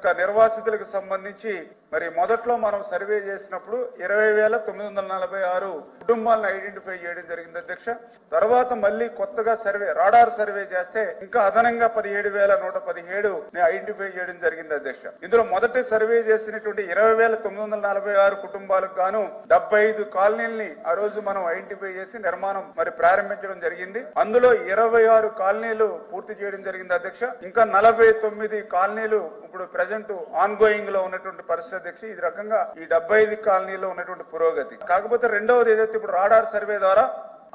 యొక్క నిర్వాసితులకు సంబంధించి మరి మొదట్లో మనం సర్వే చేసినప్పుడు ఇరవై వేల తొమ్మిది వందల నలభై ఆరు కుటుంబాలను ఐడెంటిఫై చేయడం జరిగింది అధ్యక్ష. తర్వాత మళ్ళీ కొత్తగా సర్వే రాడార్ సర్వే చేస్తే ఇంకా అదనంగా పదిహేడు వేల నూట పదిహేడు ఐడెంటిఫై చేయడం జరిగింది అధ్యక్ష. ఇందులో మొదటి సర్వే చేసినటువంటి ఇరవై వేల తొమ్మిది వందల నలభై ఆరు కుటుంబాలకు గాను డెబ్బై ఐదు కాలనీల్ని ఆ రోజు మనం ఐడెంటిఫై చేసి నిర్మాణం మరి ప్రారంభించడం జరిగింది. అందులో ఇరవై ఆరు కాలనీలు పూర్తి చేయడం జరిగింది అధ్యక్ష. ఇంకా నలభై తొమ్మిది కాలనీలు ఇప్పుడు ప్రజెంట్ ఆన్ గోయింగ్లో ఉన్నటువంటి పరిస్థితి అధ్యక్ష ఈ రకంగా ఈ డెబ్బై ఐదు కాలనీలో ఉన్నటువంటి పురోగతి. కాకపోతే రెండవది ఏదైతే ఇప్పుడు రాడార్ సర్వే ద్వారా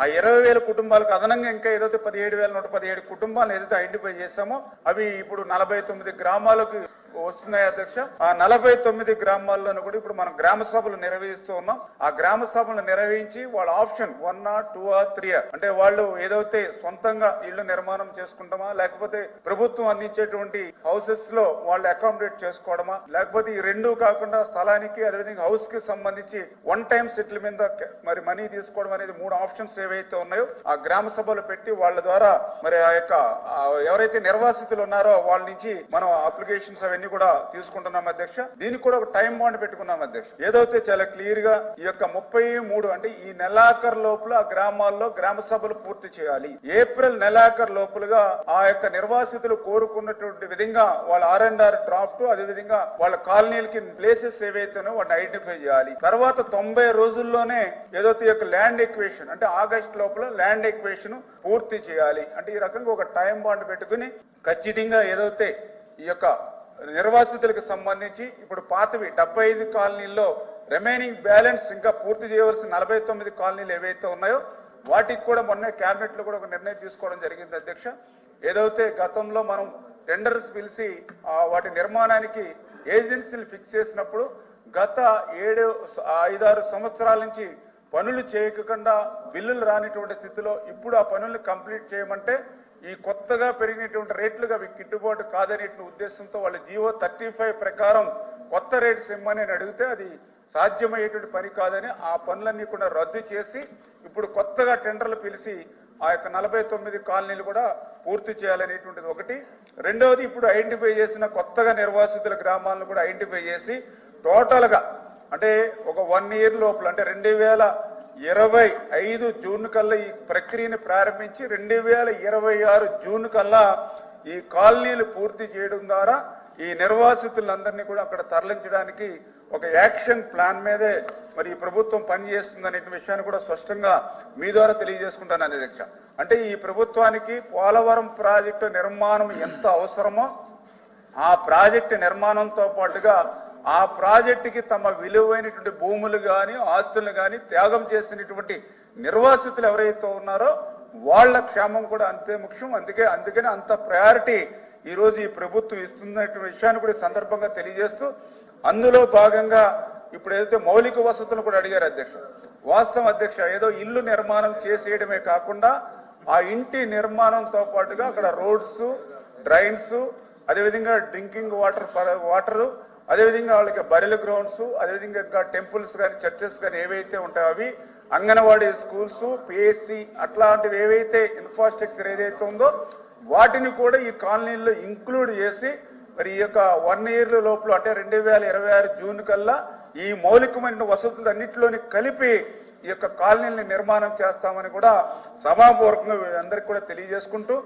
ఆ ఇరవై వేల కుటుంబాలకు అదనంగా ఇంకా ఏదైతే పదిహేడు వేల నూట పదిహేడు కుటుంబాలను ఏదైతే ఐడెంటిఫై చేశామో అవి ఇప్పుడు నలభై తొమ్మిది గ్రామాలకు వస్తున్నాయి అధ్యక్ష. ఆ నలభై తొమ్మిది గ్రామాల్లోనూ కూడా ఇప్పుడు మనం గ్రామ సభలు నిర్వహిస్తూ ఉన్నాం. ఆ గ్రామ సభలు నిర్వహించి వాళ్ళ option one or two or three or. అంటే వాళ్ళు ఏదైతే సొంతంగా ఇళ్ళు నిర్మాణం చేసుకుంటామా లేకపోతే ప్రభుత్వం అందించేటువంటి హౌసెస్లో వాళ్ళు అకామిడేట్ చేసుకోవడమా లేకపోతే ఈ రెండు కాకుండా స్థలానికి అదేవిధంగా హౌస్కి సంబంధించి వన్ టైం సెటిల్ మీద మరి మనీ తీసుకోవడం అనేది మూడు ఆప్షన్స్ ఏవైతే ఉన్నాయో ఆ గ్రామ సభలు పెట్టి వాళ్ళ ద్వారా మరి ఆ యొక్క ఎవరైతే నిర్వాసితులు ఉన్నారో వాళ్ళ నుంచి మనం అప్లికేషన్స్ అవన్నీ కూడా తీసుకుంటున్నాం అధ్యక్ష. దీనికి కూడా ఒక టైం బాండ్ పెట్టుకున్నాం అధ్యక్ష. ఏదైతే చాలా క్లియర్గా ఈ యొక్క ముప్పై మూడు అంటే ఈ నెలాఖరు లోపల ఆ గ్రామాల్లో గ్రామ సభలు పూర్తి చేయాలి. ఏప్రిల్ నెలాఖరు లోపలుగా ఆ యొక్క నిర్వాసితులు కోరుకున్నటువంటి విధంగా వాళ్ళ ఆర్ అండ్ ఆర్ డ్రాఫ్ట్ అదే విధంగా వాళ్ళ కాలనీలకి ప్లేసెస్ ఏవైతేనో వాటిని ఐడెంటిఫై చేయాలి. తర్వాత తొంభై రోజుల్లోనే ఏదైతే యొక్క ల్యాండ్ ఎక్వేషన్ అంటే ఆగస్ట్ లోపల ల్యాండ్ ఎక్వేషన్ పూర్తి చేయాలి. అంటే ఈ రకంగా ఒక టైం బాండ్ పెట్టుకుని ఖచ్చితంగా ఏదైతే ఈ యొక్క నిర్వాసితులకు సంబంధించి ఇప్పుడు పాతవి డెబ్బై ఐదు కాలనీల్లో రిమైనింగ్ బ్యాలెన్స్ ఇంకా పూర్తి చేయవలసిన నలభై తొమ్మిది కాలనీలు ఏవైతే ఉన్నాయో వాటికి కూడా మొన్న కేబినెట్లో కూడా ఒక నిర్ణయం తీసుకోవడం జరిగింది అధ్యక్ష. ఏదైతే గతంలో మనం టెండర్స్ పిలిచి వాటి నిర్మాణానికి ఏజెన్సీలు ఫిక్స్ చేసినప్పుడు గత ఏడు ఐదారు సంవత్సరాల నుంచి పనులు చేయకుండా బిల్లులు రానిటువంటి స్థితిలో ఇప్పుడు ఆ పనుల్ని కంప్లీట్ చేయమంటే ఈ కొత్తగా పెరిగినటువంటి రేట్లుగా అవి గిట్టుబాటు కాదనేటువంటి ఉద్దేశంతో వాళ్ళ జీవో థర్టీ ఫైవ్ ప్రకారం కొత్త రేట్స్ ఇమ్మని అని అడిగితే అది సాధ్యమయ్యేటువంటి పని కాదని ఆ పనులన్నీ కూడా రద్దు చేసి ఇప్పుడు కొత్తగా టెండర్లు పిలిచి ఆ యొక్క నలభై తొమ్మిది కాలనీలు కూడా పూర్తి చేయాలనేటువంటిది ఒకటి. రెండవది ఇప్పుడు ఐడెంటిఫై చేసిన కొత్తగా నిర్వాసితుల గ్రామాలను కూడా ఐడెంటిఫై చేసి టోటల్గా అంటే ఒక వన్ ఇయర్ లోపల అంటే రెండు వేల ఇరవై ఐదు జూన్ కల్లా ఈ ప్రక్రియను ప్రారంభించి రెండు వేల ఇరవై ఆరు జూన్ కల్లా ఈ కాలనీలు పూర్తి చేయడం ద్వారా ఈ నిర్వాసితులందరినీ కూడా అక్కడ తరలించడానికి ఒక యాక్షన్ ప్లాన్ మీదే మరి ఈ ప్రభుత్వం పనిచేస్తుందనే విషయాన్ని కూడా స్పష్టంగా మీ ద్వారా తెలియజేసుకుంటాను అధ్యక్ష. అంటే ఈ ప్రభుత్వానికి పోలవరం ప్రాజెక్టు నిర్మాణం ఎంత అవసరమో ఆ ప్రాజెక్టు నిర్మాణంతో పాటుగా ఆ ప్రాజెక్టుకి తమ విలువైనటువంటి భూములు కానీ ఆస్తులు కానీ త్యాగం చేసినటువంటి నిర్వాసితులు ఎవరైతే ఉన్నారో వాళ్ళ క్షేమం కూడా అంతే ముఖ్యం. అందుకే అందుకని అంత ప్రయారిటీ ఈరోజు ఈ ప్రభుత్వం ఇస్తున్నటువంటి విషయాన్ని కూడా సందర్భంగా తెలియజేస్తూ అందులో భాగంగా ఇప్పుడు ఏదైతే మౌలిక వసతులు కూడా అడిగారు అధ్యక్ష. వాస్తవం అధ్యక్ష ఏదో ఇల్లు నిర్మాణం చేసేయడమే కాకుండా ఆ ఇంటి నిర్మాణంతో పాటుగా అక్కడ రోడ్స్ డ్రైన్స్ అదేవిధంగా డ్రింకింగ్ వాటర్ వాటర్ అదేవిధంగా వాళ్ళకి బరెల గ్రౌండ్స్ అదేవిధంగా ఇంకా టెంపుల్స్ కానీ చర్చెస్ కానీ ఏవైతే ఉంటాయో అవి అంగన్వాడీ స్కూల్స్ పిఎస్సి అట్లాంటివి ఏవైతే ఇన్ఫ్రాస్ట్రక్చర్ ఏదైతే ఉందో వాటిని కూడా ఈ కాలనీల్లో ఇంక్లూడ్ చేసి మరి ఈ యొక్క వన్ ఇయర్ లోపల అంటే రెండు వేల ఇరవై ఆరు జూన్ కల్లా ఈ మౌలికమైన వసతులు అన్నింటిలోని కలిపి ఈ యొక్క కాలనీలని నిర్మాణం చేస్తామని కూడా సభాపూర్వకంగా అందరికి కూడా తెలియజేసుకుంటూ